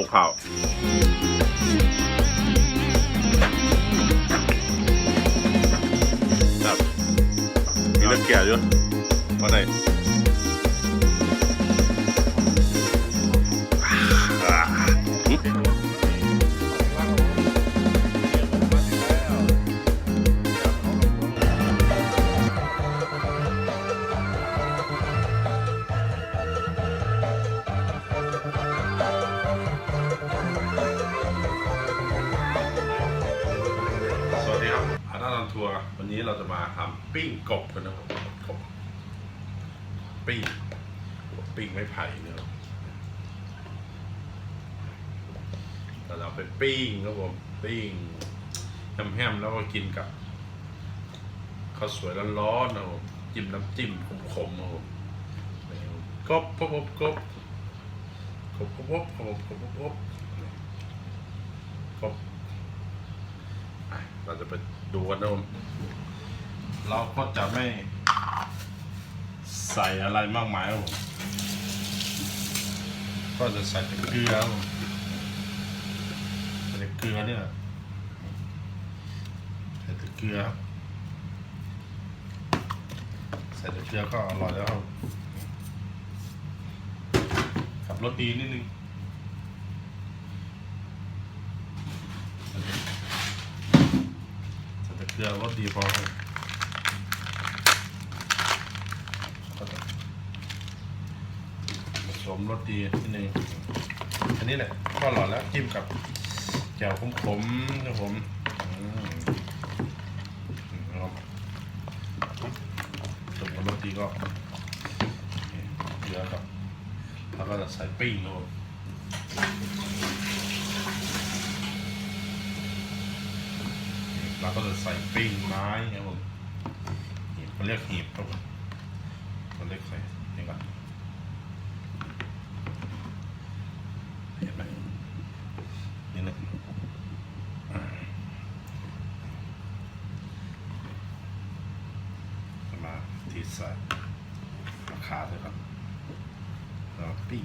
โอ้าวครับมีเรื่องแก่เยอะวันไหน เราจะเอาไปปิ้งครับผมปิ้งแฮมๆแล้วก็กินกับข้าวสวยร้อนๆนะครับผมจิ้มน้ำจิ้มขมๆนะครับผมกบกบกบกบกบกบกบกบกบกบกบเราจะไปดูกันนะผมเราก็จะไม่ใส่อะไรมากมายครับผมก็จะใส่เกลือครับผม เกลือเนี่ยใส่แต่เกลือครับใส่แต่เกลือก็อร่อยแล้วครับขับรสดีนิดนึงใส่แต่เกลือรสดีพอครับผสมรสดีนิดนึงอันนี้แหละก็อร่อยแล้วจิ้มกับ จ่วขมๆครับผมอืมอืมครับผสมกับรสดีก็เกลือครับแล้วก็จะใส่ปิ้งครับผมเราก็จะใส่ปิ้งไม้ครับผมเขาเรียกหีบครับผมเขาเรียกใส่นี่ก่อนเห็นไหมนี่นะอ่าจะมาที่ใส่ราคาเลยครับแล้วปิ้ง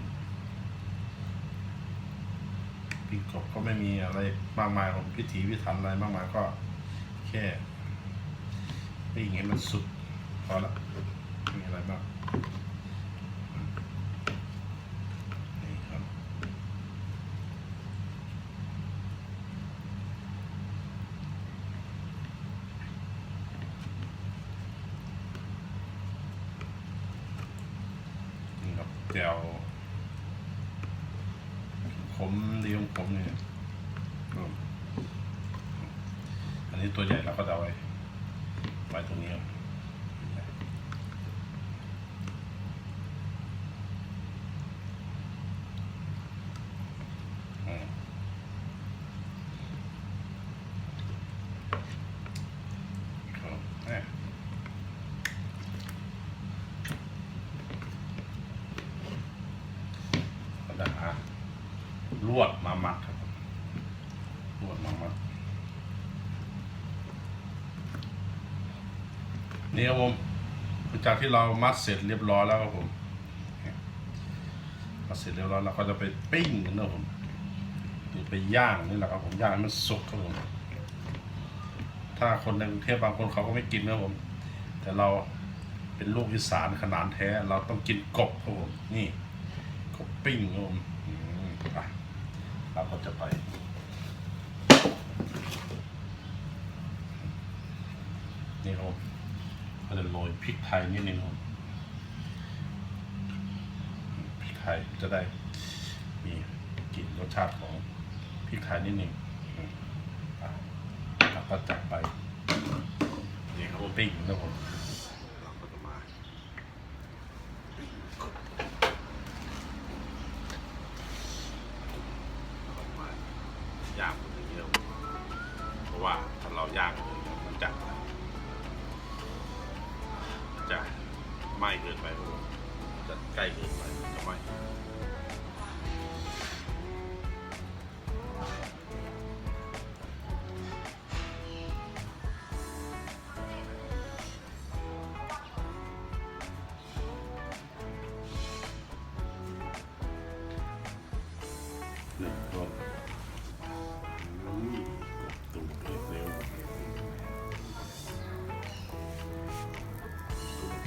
ปิ้งกบก็ไม่มีอะไรมากมายของพิถีพิถันอะไรมากมายก็แค่ปิ้งให้มันสุกพอละไม่มีอะไรบ้างนี่ครับนี่ครับแจ่วขมเรียงขมเนี่ยอืม อั นี้ตัวใหญ่เราก็จะเอาไว้ไว้ตรงนี้ครับอืมครับแม่ก็จะหาลวดมามัดครับลวดมามัด นี่ครับผมหลังจากที่เรามัดเสร็จเรียบร้อยแล้วครับผมมัดเสร็จเรียบร้อยเราก็จะไปปิ้งกันนะครับผมหรือไปย่างนี่แหละครับผมย่างให้มันสุกครับผมถ้าคนในกรุงเทพบางคนเขาก็ไม่กินนะครับผม แต่เราเป็นลูกอีสานขนาดแท้ เราต้องกินกบครับผมนี่กบปิ้งครับผมอืมไปเราก็จะไปนี่ครับผม ก็จะโรยพริกไทยนิดนึงครับพริกไทยจะได้มีกลิ่นรสชาติของพริกไทยนิดนึงอืมอะแล้วก็จัดไปนี่ครับปิ้งนะครับผม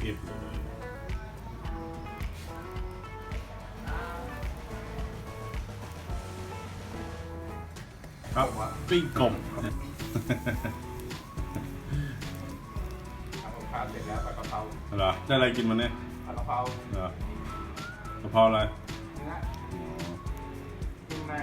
ลยครับปิ้งกบทำกับข้าวเสร็จแล้วผัดกะเพราเหรอได้อะไรกินมันเนี่ยผัดกะเพราเหรอกะเพราอะไรเนื้ออ๋อเครื่องใน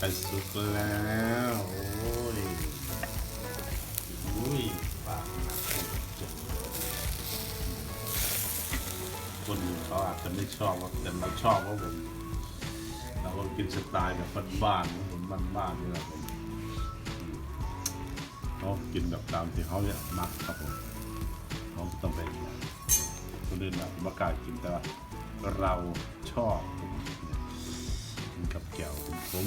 ไก่สุกแล้วโอ้ยอุ้ยปากหนักจังคนอื่นเขาอาจจะไม่ชอบแต่เราชอบว่าะผมเราก็กินสไตล์แบบบ้านๆของผมบ้านๆนี่แหละผมเขากินแบบตามที่เขาเนี่ยมักครับผมเขาต้องไปคนอื่นแบบไม่กล้ากินแต่ว่าเราชอบ แก้วผมผม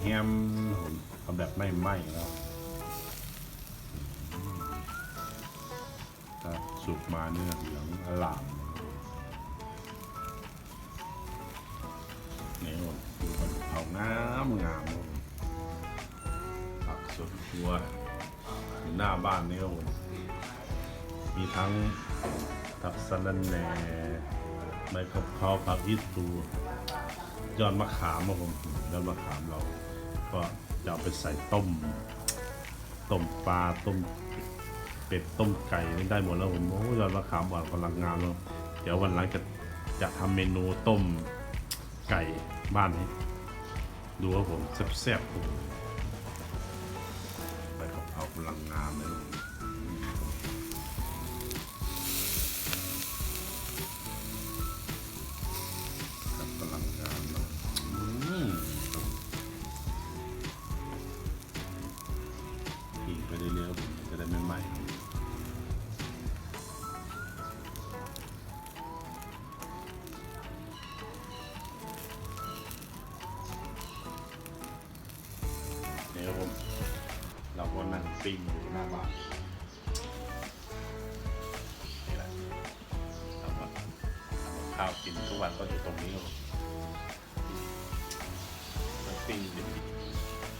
แฮมๆผมทำแบบไม่ไหม้แล้วถ้าสุกมาเนื้อเหลืองอลามนี่ผมดูมันเอางามงามครับผมผักสดครัวหน้าบ้านนี่ครับผมมีทั้งผักสะระแหน่ ใบกะเพราผักอีตูยอดมะขามครับผมยอดมะขามเรา ก็จะเอาไปใส่ต้ม ต้มปลาต้มเป็ดต้มไก่ได้หมดแล้วผมโอ้ยอดมะขามหวานกำลังงามเลยเดี๋ยววันหลังจะจะทำเมนูต้มไก่บ้านให้ดูครับผมแซ่บๆผม วันก็อยู่ตรงนี้มน้ำปิ้งดิบ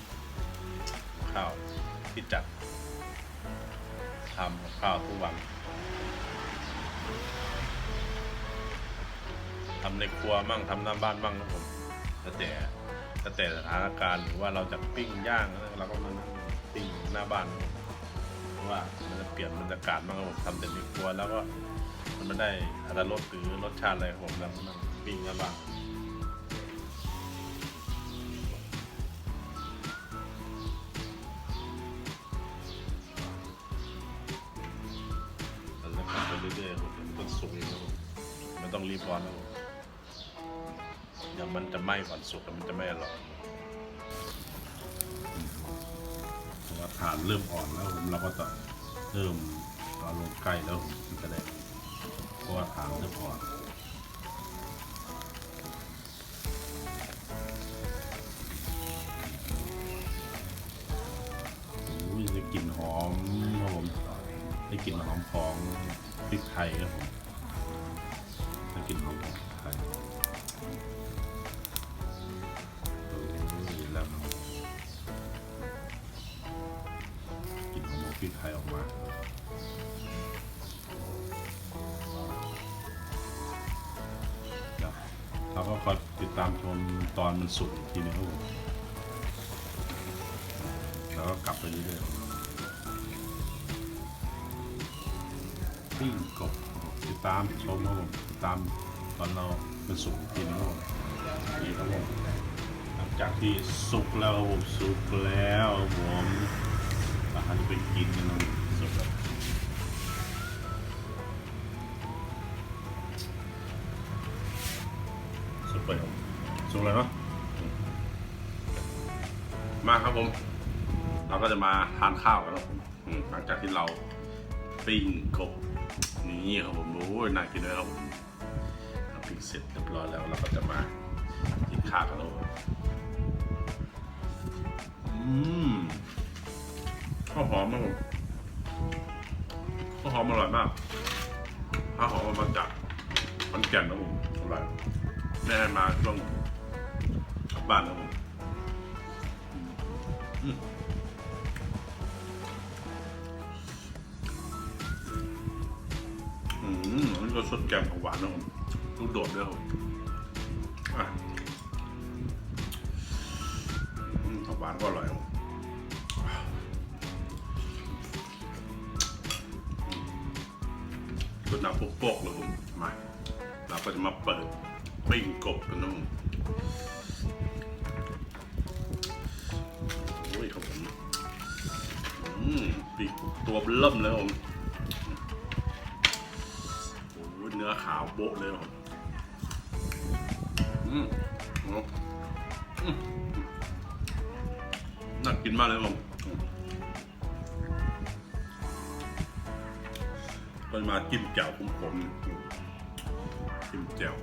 ๆข้าวที่จัดทำกับข้าวทุกวันทำในครัวมั่งทำหน้าบ้านมั่งนะผมแล้วแต่แล้วแต่สถานการณ์หรือว่าเราจะปิ้งย่างเราก็มานั่งปิ้งหน้าบ้านเพราะว่ามันจะเปลี่ยนบรรยากาศมากครับผมทำแต่ในครัวแล้วก็มันไม่ได้อัตรสหรือรสชาติอะไรครับผมแล้วก็นั่ง ปิ้งหน้าบ้านเราจะทำไปเรื่อยๆครับมันก็สุกเองครับผมไม่ต้องรีบร้อนนะครับผมเดี๋ยวมันจะไหม้ก่อนสุกแล้วมันจะไม่อร่อยเพราะว่าฐานเริ่มอ่อนแล้วผมเราก็จะเริ่มเอาลงใกล้แล้วผมจะได้เพราะว่าฐานเริ่มอ่อน กลิ่นหอมครับผมได้กลิ่นหอมของพริกไทยครับผมได้กลิ่นหอมของพริกไทยโอ้ยแล้วกลิ่นหอมของพริกไทยออกมาเราก็คอยติดตามชมตอนมันสุกอีกทีนึงครับผมแล้วก็กลับไปเรื่อยๆ ปิ้กบติดตามชมครับผมติดตามตอนเราเป็นสุกกินครับผมนี่ครับผมหลังจากที่สุกแล้วผมสุกแล้วผมอาหารจะไปกินกันครับสุกแล้วสุกไปครับสุกเลยเนาะมาครับผม เราก็จะมาทานข้าวกันแล้วหลังจากที่เราปิ้งกบ นี่ครับผมโอ้ยน่ากินเลยครับผมเราปิ้งเสร็จเรียบร้อยแล้วเราก็จะมากินข้าวกันแล้วผมอืมข้าวหอมมากผมข้าวหอมอร่อยมากข้าวหอมมาจากขอนแก่นนะผมอร่อยแม่ให้มาช่วงกลับบ้านนะผมอืม ก็สดแกงผักหวานนะผมลูกโดดด้วยครับอะอืมผักหวานก็อร่อยครับรสหนักโปกๆเลยผมมาเราก็จะมาเปิดปิ้งกบกันนะผมโอ้ยครับผมอืมปีกตัวเริ่มเลยผม เนื้อขาวโบ๊ะเลยผมอืมอืมน่ากินมากเลยผมก็มาจิ้มแจ่วผมผมจิ้มแจ่ว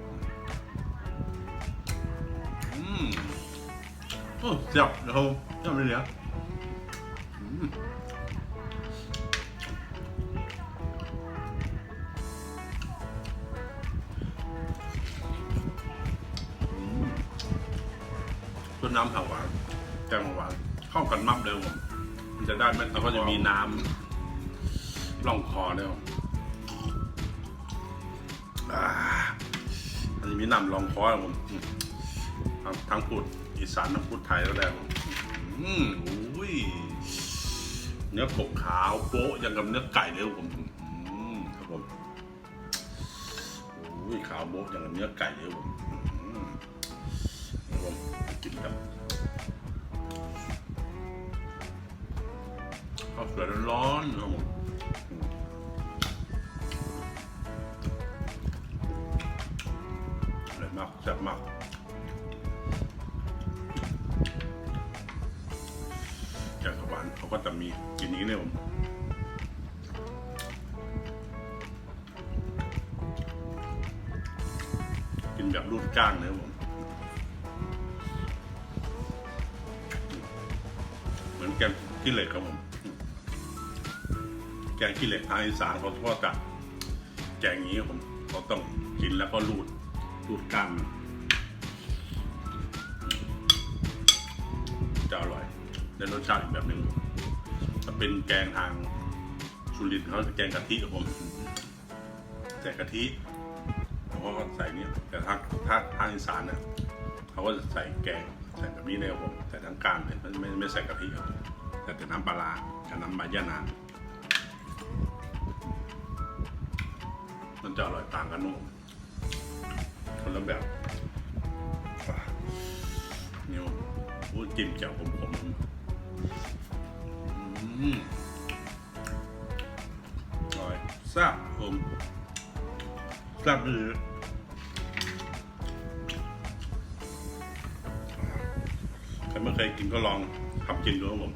อืมโอ้แซ่บนะครับแซ่บเลยเนี่ย อืมต้นน้ำผักหวานแกงผักหวานเข้ากันมับเลยผมมันจะได้ไหมแล้วก็จะมีน้ำร่องคอเลยผมอ่าอันนี้มีน้ำร่องคอเลยผมอืมทั้งทั้งพูดอีสานทั้งพูดไทยแล้วแหละผมอืมอุ้ยเนื้อกบขาวโป๊ะอย่างกับเนื้อไก่เลยผมอืมครับผมอุ้ยขาวโป๊ะอย่างกับเนื้อไก่เลยผมอืมครับ ผมกินกับข้าวสวยร้อนๆนะครับผมอร่อยมากแซ่บมากแกงขาวหวานเขาก็จะมีกินนี้เนี่ยผมกินแบบรูดก้างเนะครับผม แกงขี้เหล็กครับผม แกงขี้เหล็กทางอีสานเขาก็จะแกงอย่างนี้ครับผมเขาต้องกินแล้วก็รูดรูดก้านมันจะอร่อยได้รสชาติอีกแบบหนึ่งถ้าเป็นแกงทางสุรินทร์เขาจะแกงกะทิครับผมใส่กะทิเขาก็ใส่เนี่ยแต่ถ้าถ้าทางอีสานเนี่ยเขาก็จะใส่แกง ใส่แบบนี้เลยครับผมใส่ทั้งก้านเลยไม่ไม่ไม่ใส่กะทิครับผมแต่แต่น้ำปลากับน้ำใบยะนางมันจะอร่อยต่างกันนุ่มคนละแบบนี่ผมพูดจิ้มแจ่วผมผมอืมอร่อยแซ่บผมแซ่บดี เคยกินก็ลองทำกินดูครับผม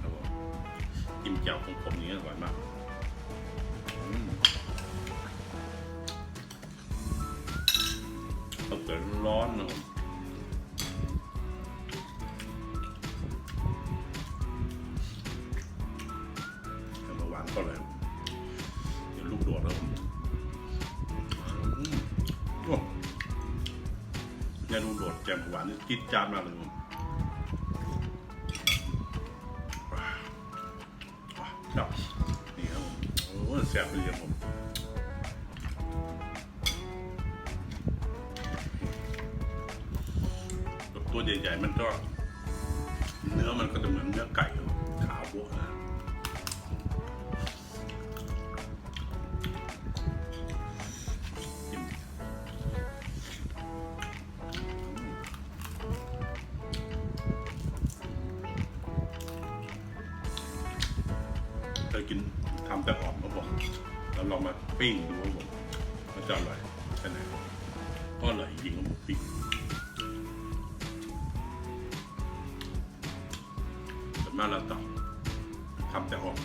ครับผมกินแจ่วของผมนี้อร่อยมากอืมข้าเกลือร้อนนะครั นูโดดแกงหวานนี่กินจานมากเลยผมว้าวว้าวครับนี่ครับผมโอ้แซ่บเลยครับผมตัวใหญ่ๆมันก็ เนื้อมันก็จะเหมือนเนื้อไก่ขาวโบ๊ะนะ มันจะอร่อยแค่ไหนก็อร่อยจริงครับผมปิ้งส่วนมากเราต้องทำแต่หอง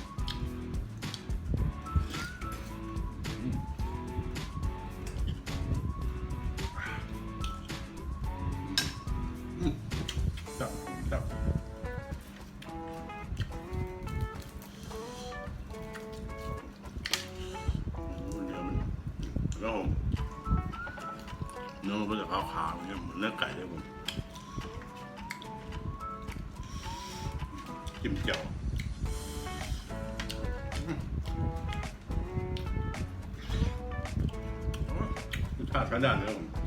จิ้มเจียวรสชาติกระดานเลยผม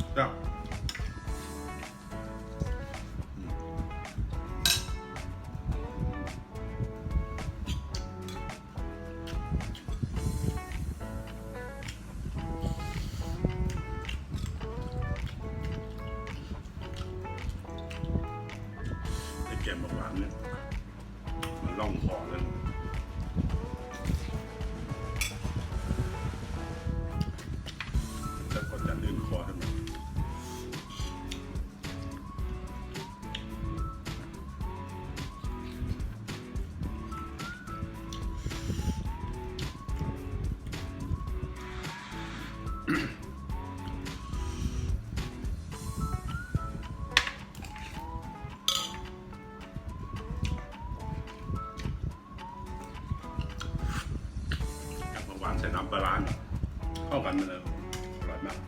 อยมาก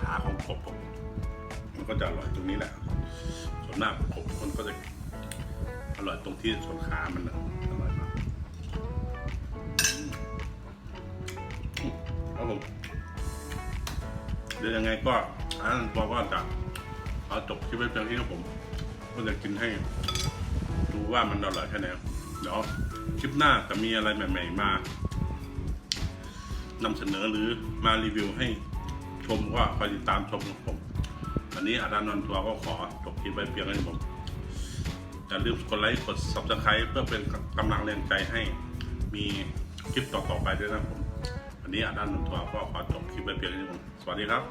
ขาของกบผมมันก็จะอร่อยตรงนี้แหละ ส่วนมากกบมันก็จะอร่อยตรงที่ส่วนขามันนะอร่อยมากครับผมเดี๋ยวยังไงก็อันนั้นบอกว่าจะเอาจบคลิปไว้เพียงที่ครับผมก็จะกินให้ ว่ามันอร่อยแค่ไหนเดี๋ยวคลิปหน้าจะมีอะไรใหม่ ๆ มานำเสนอหรือมารีวิวให้ชมก็คอยติดตามชมครับผมวันนี้อาจารย์นนทัวร์ก็ขอจบคลิปไว้เพียงเท่านี้ผมอย่าลืมกดไลค์กด subscribe เพื่อเป็นกำลังแรงใจให้มีคลิปต่อๆไปด้วยนะครับผมวันนี้อาจารย์นนทัวร์ก็ขอจบคลิปไว้เพียงเท่านี้ผมสวัสดีครับ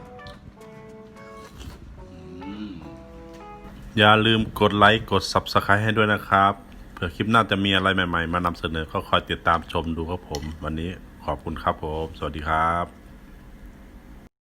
อย่าลืมกดไลค์กด Subscribe ให้ด้วยนะครับ เผื่อคลิปหน้าจะมีอะไรใหม่ ๆ มานำเสนอก็คอยติดตามชมดูครับผม วันนี้ขอบคุณครับผม สวัสดีครับ